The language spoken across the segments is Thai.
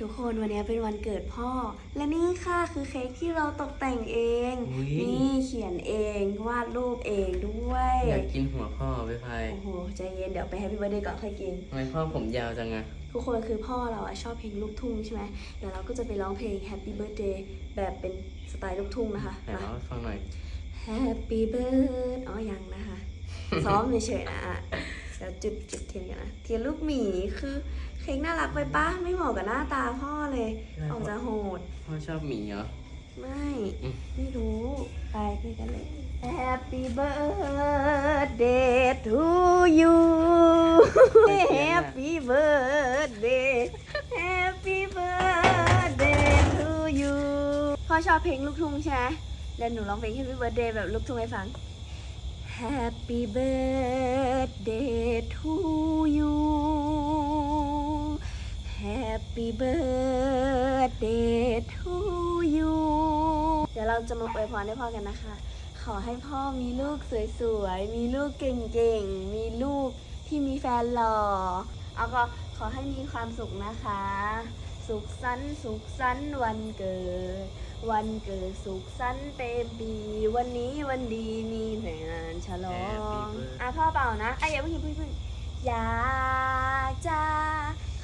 ทุกคนวันนี้เป็นวันเกิดพ่อ และนี่ค่ะคือเค้กที่เราตกแต่งเอง อุ๊ย นี่เขียนเองวาดรูปเองด้วยอยากกินหัวพ่อไปพายโอ้โหใจเย็นเดี๋ยวไปแฮปปี้เบ t ร์ a เดย์ก่อนค่อยกิน ทำไมพ่อผมยาวจังอะทุกคนคือพ่อเราอะชอบเพลงลูกทุ่งใช่ไหมเดี๋ยวเราก็จะไปร้องเพลง Happy Birthday แบบเป็นสไตล์ลูกทุ่งนะคะไหนมา เล่าให้ฟังหน่อย Happy Birthday อ๋อยังนะคะ ซ้อมเฉยๆนะอะ เดี๋ยวจุดจุดเทียนกันนะเทียนลูกหมีคือเค้กน่ารักไปปะไม่เหมาะกับหน้าตาพ่อเลย ออกจะโหด พ่อชอบหมีเหรอ ไม่อืมไม่รู้ ไปคุยกันเลย Happy birthday to you Happy birthday Happy birthday to you พ่อชอบเพลงลูกทุ่งใช่ไหมแล้วหนูร้องเพลง Happy birthday แบบลูกทุ่งให้ฟัง Happy birthday to you Happy birthday to you เดี๋ยวเราจะมาอวยพรให้พ่อกันนะคะ ขอให้พ่อมีลูกสวยๆ มีลูกเก่งๆ มีลูกที่มีแฟนหล่อ เอาก็ขอให้มีความสุขนะคะ สุขสันต์สุขสันต์วันเกิด วันเกิดสุขสันต์เต็มปีวันนี้วันดีมีแต่งานฉลอง Happy birthday อะพ่อเป่านะอะอย่าเพิ่งอย่าเพิ่งอย่าเพิ่งอยากจะ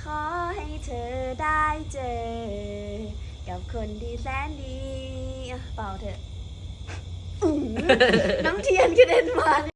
ขอให้เธอได้เจอ กับคนที่แสนดีอะเป่าเถอะอื้อหือน้ำเทียนกระเด็นมา